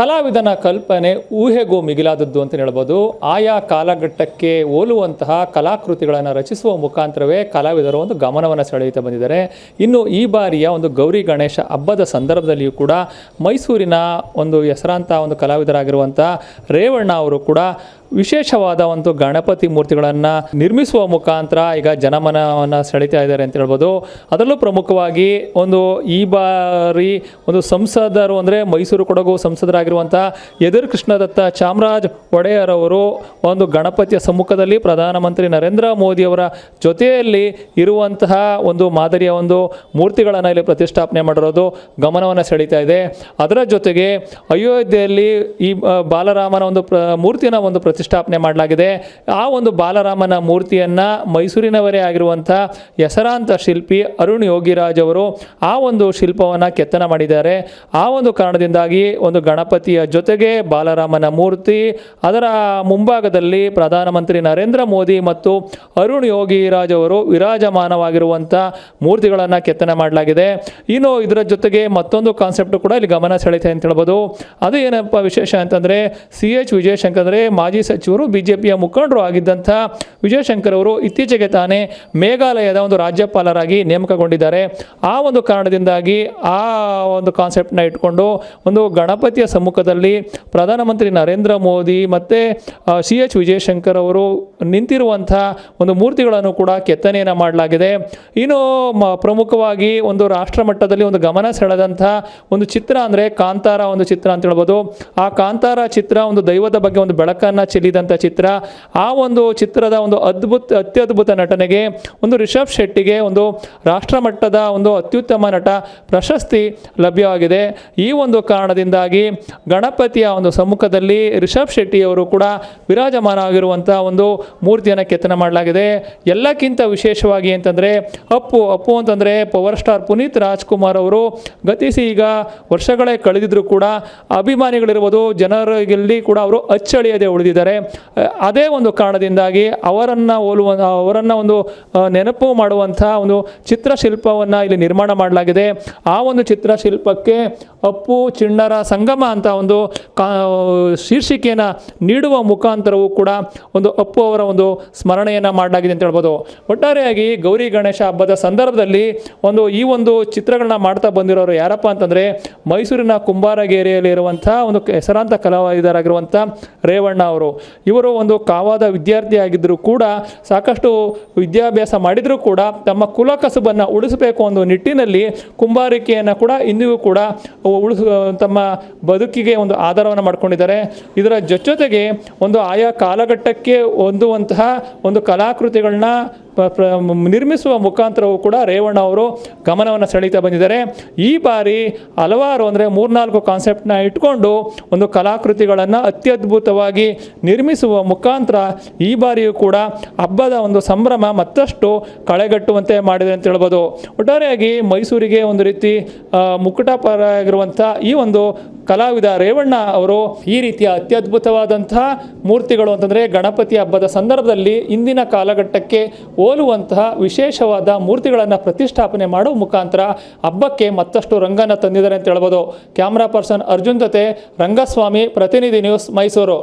ಕಲಾವಿದನ ಕಲ್ಪನೆ ಊಹೆಗೂ ಮಿಗಿಲಾದದ್ದು ಅಂತ ಹೇಳ್ಬೋದು. ಆಯಾ ಕಾಲಘಟ್ಟಕ್ಕೆ ಹೋಲುವಂತಹ ಕಲಾಕೃತಿಗಳನ್ನು ರಚಿಸುವ ಮುಖಾಂತರವೇ ಕಲಾವಿದರು ಒಂದು ಗಮನವನ್ನು ಸೆಳೆಯುತ್ತಾ ಬಂದಿದ್ದಾರೆ. ಇನ್ನು ಈ ಬಾರಿಯ ಒಂದು ಗೌರಿ ಗಣೇಶ ಹಬ್ಬದ ಸಂದರ್ಭದಲ್ಲಿಯೂ ಕೂಡ ಮೈಸೂರಿನ ಒಂದು ಹೆಸರಾಂತ ಒಂದು ಕಲಾವಿದರಾಗಿರುವಂಥ ರೇವಣ್ಣ ಅವರು ಕೂಡ ವಿಶೇಷವಾದ ಒಂದು ಗಣಪತಿ ಮೂರ್ತಿಗಳನ್ನು ನಿರ್ಮಿಸುವ ಮುಖಾಂತರ ಈಗ ಜನಮನವನ್ನು ಸೆಳೀತಾ ಇದ್ದಾರೆ ಅಂತ ಹೇಳ್ಬೋದು. ಅದರಲ್ಲೂ ಪ್ರಮುಖವಾಗಿ ಒಂದು ಈ ಬಾರಿ ಒಂದು ಸಂಸದರು ಅಂದರೆ ಮೈಸೂರು ಕೊಡಗು ಸಂಸದರಾಗಿರುವಂಥ ಎದುರು ಕೃಷ್ಣದತ್ತ ಚಾಮರಾಜ್ ಒಡೆಯರ್ ಅವರು ಒಂದು ಗಣಪತಿಯ ಸಮ್ಮುಖದಲ್ಲಿ ಪ್ರಧಾನಮಂತ್ರಿ ನರೇಂದ್ರ ಮೋದಿಯವರ ಜೊತೆಯಲ್ಲಿ ಇರುವಂತಹ ಒಂದು ಮಾದರಿಯ ಒಂದು ಮೂರ್ತಿಗಳನ್ನು ಇಲ್ಲಿ ಪ್ರತಿಷ್ಠಾಪನೆ ಮಾಡಿರೋದು ಗಮನವನ್ನು ಸೆಳೀತಾ ಇದೆ. ಅದರ ಜೊತೆಗೆ ಅಯೋಧ್ಯೆಯಲ್ಲಿ ಈ ಬಾಲರಾಮನ ಒಂದು ಪ್ರ, ಮೂರ್ತಿನ ಒಂದು ಪ್ರತಿಷ್ಠಾಪನೆ ಮಾಡಲಾಗಿದೆ. ಆ ಒಂದು ಬಾಲರಾಮನ ಮೂರ್ತಿಯನ್ನು ಮೈಸೂರಿನವರೇ ಆಗಿರುವಂಥ ಹೆಸರಾಂತ ಶಿಲ್ಪಿ ಅರುಣ್ ಯೋಗಿರಾಜ್ ಅವರು ಆ ಒಂದು ಶಿಲ್ಪವನ್ನು ಕೆತ್ತನೆ ಮಾಡಿದ್ದಾರೆ. ಆ ಒಂದು ಕಾರಣದಿಂದಾಗಿ ಒಂದು ಗಣಪತಿಯ ಜೊತೆಗೆ ಬಾಲರಾಮನ ಮೂರ್ತಿ, ಅದರ ಮುಂಭಾಗದಲ್ಲಿ ಪ್ರಧಾನಮಂತ್ರಿ ನರೇಂದ್ರ ಮೋದಿ ಮತ್ತು ಅರುಣ್ ಯೋಗಿರಾಜ್ ಅವರು ವಿರಾಜಮಾನವಾಗಿರುವಂಥ ಮೂರ್ತಿಗಳನ್ನು ಕೆತ್ತನೆ ಮಾಡಲಾಗಿದೆ. ಇನ್ನು ಇದರ ಜೊತೆಗೆ ಮತ್ತೊಂದು ಕಾನ್ಸೆಪ್ಟ್ ಕೂಡ ಇಲ್ಲಿ ಗಮನ ಸೆಳೆಯುತ್ತೆ ಅಂತ ಹೇಳ್ಬೋದು. ಅದು ಏನಪ್ಪ ವಿಶೇಷ ಅಂತಂದರೆ ಸಿ ಎಚ್ ವಿಜಯಶಂಕರ್ ಅಂದರೆ ಮಾಜಿ ಸಚಿವರು ಬಿ ಜೆ ಪಿಯ ಮುಖಂಡರು ಆಗಿದ್ದಂಥ ವಿಜಯಶಂಕರ್ ಅವರು ಇತ್ತೀಚೆಗೆ ತಾನೇ ಮೇಘಾಲಯದ ಒಂದು ರಾಜ್ಯಪಾಲರಾಗಿ ನೇಮಕಗೊಂಡಿದ್ದಾರೆ. ಆ ಒಂದು ಕಾರಣದಿಂದಾಗಿ ಆ ಒಂದು ಕಾನ್ಸೆಪ್ಟ್ನ ಇಟ್ಕೊಂಡು ಒಂದು ಗಣಪತಿಯ ಸಮ್ಮುಖದಲ್ಲಿ ಪ್ರಧಾನಮಂತ್ರಿ ನರೇಂದ್ರ ಮೋದಿ ಮತ್ತು ಸಿ ಎಚ್ ವಿಜಯಶಂಕರ್ ಅವರು ನಿಂತಿರುವಂಥ ಒಂದು ಮೂರ್ತಿಗಳನ್ನು ಕೂಡ ಕೆತ್ತನೆಯನ್ನು ಮಾಡಲಾಗಿದೆ. ಇನ್ನು ಪ್ರಮುಖವಾಗಿ ಒಂದು ರಾಷ್ಟ್ರ ಮಟ್ಟದಲ್ಲಿ ಒಂದು ಗಮನ ಸೆಳೆದಂಥ ಒಂದು ಚಿತ್ರ ಅಂದರೆ ಕಾಂತಾರ ಒಂದು ಚಿತ್ರ ಅಂತ ಹೇಳ್ಬೋದು. ಆ ಕಾಂತಾರ ಚಿತ್ರ ಒಂದು ದೈವದ ಬಗ್ಗೆ ಒಂದು ಬೆಳಕನ್ನು ಚೆಲ್ಲಿದಂಥ ಚಿತ್ರ. ಆ ಒಂದು ಚಿತ್ರದ ಒಂದು ಅದ್ಭುತ, ಅತ್ಯದ್ಭುತ ನಟನೆಗೆ ಒಂದು ರಿಷಬ್ ಶೆಟ್ಟಿಗೆ ಒಂದು ರಾಷ್ಟ್ರ ಮಟ್ಟದ ಒಂದು ಅತ್ಯುತ್ತಮ ನಟ ಪ್ರಶಸ್ತಿ ಲಭ್ಯವಾಗಿದೆ. ಈ ಒಂದು ಕಾರಣದಿಂದಾಗಿ ಗಣಪತಿಯ ಒಂದು ಸಮ್ಮುಖದಲ್ಲಿ ರಿಷಬ್ ಶೆಟ್ಟಿಯವರು ಕೂಡ ವಿರಾಜಮಾನ ಆಗಿರುವಂಥ ಒಂದು ಮೂರ್ತಿಯನ್ನು ಕೆತ್ತನೆ ಮಾಡಲಾಗಿದೆ. ಎಲ್ಲಕ್ಕಿಂತ ವಿಶೇಷವಾಗಿ ಅಂತಂದರೆ ಅಪ್ಪು ಅಪ್ಪು ಅಂತಂದರೆ ಪವರ್ ಸ್ಟಾರ್ ಪುನೀತ್ ರಾಜ್ಕುಮಾರ್ ಅವರು ಗತಿಸಿ ಈಗ ವರ್ಷಗಳೇ ಕಳೆದಿದ್ರು ಕೂಡ ಅಭಿಮಾನಿಗಳಿರ್ಬೋದು ಜನರಲ್ಲಿ ಕೂಡ ಅವರು ಅಚ್ಚಳಿಯದೆ ಉಳಿದಿದ್ದಾರೆ. ಅಹ್, ಅದೇ ಒಂದು ಕಾರಣದಿಂದಾಗಿ ಅವರನ್ನು ಹೋಲುವ ಅವರನ್ನು ಒಂದು ನೆನಪು ಮಾಡುವಂಥ ಒಂದು ಚಿತ್ರಶಿಲ್ಪವನ್ನು ಇಲ್ಲಿ ನಿರ್ಮಾಣ ಮಾಡಲಾಗಿದೆ. ಆ ಒಂದು ಚಿತ್ರಶಿಲ್ಪಕ್ಕೆ ಅಪ್ಪು ಚಿಣ್ಣರ ಸಂಗಮ ಅಂತ ಒಂದು ಕಾ ಶೀರ್ಷಿಕೆಯನ್ನು ನೀಡುವ ಮುಖಾಂತರವೂ ಕೂಡ ಒಂದು ಅಪ್ಪು ಅವರ ಒಂದು ಸ್ಮರಣೆಯನ್ನು ಮಾಡಲಾಗಿದೆ ಅಂತ ಹೇಳ್ಬೋದು. ಒಟ್ಟಾರೆಯಾಗಿ ಗೌರಿ ಗಣೇಶ ಹಬ್ಬದ ಸಂದರ್ಭದಲ್ಲಿ ಒಂದು ಈ ಒಂದು ಚಿತ್ರಗಳನ್ನ ಮಾಡ್ತಾ ಬಂದಿರೋರು ಯಾರಪ್ಪ ಅಂತಂದರೆ ಮೈಸೂರಿನ ಕುಂಬಾರಗೇರಿಯಲ್ಲಿ ಇರುವಂಥ ಒಂದು ಹೆಸರಾಂತ ಕಲಾವಿದರಾಗಿರುವಂಥ ರೇವಣ್ಣ ಅವರು. ಇವರು ಒಂದು ಕಾವಾದ ವಿದ್ಯಾರ್ಥಿ ಆಗಿದ್ದರೂ ಕೂಡ ಸಾಕಷ್ಟು ವಿದ್ಯಾಭ್ಯಾಸ ಮಾಡಿದರೂ ಕೂಡ ತಮ್ಮ ಕುಲ ಕಸುಬನ್ನು ಉಳಿಸಬೇಕು ಅನ್ನೋ ನಿಟ್ಟಿನಲ್ಲಿ ಕುಂಬಾರಿಕೆಯನ್ನು ಕೂಡ ಇಂದಿಗೂ ಕೂಡ ಉಳಿಸ, ತಮ್ಮ ಬದುಕಿಗೆ ಒಂದು ಆಧಾರವನ್ನು ಮಾಡ್ಕೊಂಡಿದ್ದಾರೆ. ಇದರ ಜೊತೆಗೆ ಒಂದು ಆಯಾ ಕಾಲಘಟ್ಟಕ್ಕೆ ಹೊಂದುವಂತಹ ಒಂದು ಕಲಾಕೃತಿಗಳನ್ನ ನಿರ್ಮಿಸುವ ಮುಖಾಂತರವೂ ಕೂಡ ರೇವಣ್ಣ ಅವರು ಗಮನವನ್ನು ಸೆಳೀತಾ ಬಂದಿದ್ದಾರೆ. ಈ ಬಾರಿ ಹಲವಾರು ಅಂದರೆ ಮೂರ್ನಾಲ್ಕು ಕಾನ್ಸೆಪ್ಟ್ನ ಇಟ್ಕೊಂಡು ಒಂದು ಕಲಾಕೃತಿಗಳನ್ನು ಅತ್ಯದ್ಭುತವಾಗಿ ನಿರ್ಮಿಸುವ ಮುಖಾಂತರ ಈ ಬಾರಿಯೂ ಕೂಡ ಹಬ್ಬದ ಒಂದು ಸಂಭ್ರಮ ಮತ್ತಷ್ಟು ಕಳೆಗಟ್ಟುವಂತೆ ಮಾಡಿದೆ ಅಂತ ಹೇಳ್ಬೋದು. ಒಟ್ಟಾರೆಯಾಗಿ ಮೈಸೂರಿಗೆ ಒಂದು ರೀತಿ ಆ, ಮುಕುಟಪರ ಆಗಿರುವಂಥ ಈ ಒಂದು ಕಲಾವಿದ ರೇವಣ್ಣ ಅವರು ಈ ರೀತಿಯ ಅತ್ಯದ್ಭುತವಾದಂತಹ ಮೂರ್ತಿಗಳು ಅಂತಂದರೆ ಗಣಪತಿ ಹಬ್ಬದ ಸಂದರ್ಭದಲ್ಲಿ ಇಂದಿನ ಕಾಲಘಟ್ಟಕ್ಕೆ ಹೋಲುವಂತಹ ವಿಶೇಷವಾದ ಮೂರ್ತಿಗಳನ್ನು ಪ್ರತಿಷ್ಠಾಪನೆ ಮಾಡುವ ಮುಖಾಂತರ ಹಬ್ಬಕ್ಕೆ ಮತ್ತಷ್ಟು ರಂಗನ ತಂದಿದ್ದಾರೆ ಅಂತ ಹೇಳ್ಬೋದು. ಕ್ಯಾಮ್ರಾ ಪರ್ಸನ್ ಅರ್ಜುನ್ ಜೊತೆ ರಂಗಸ್ವಾಮಿ ಪ್ರತಿನಿಧಿ ನ್ಯೂಸ್ ಮೈಸೂರು.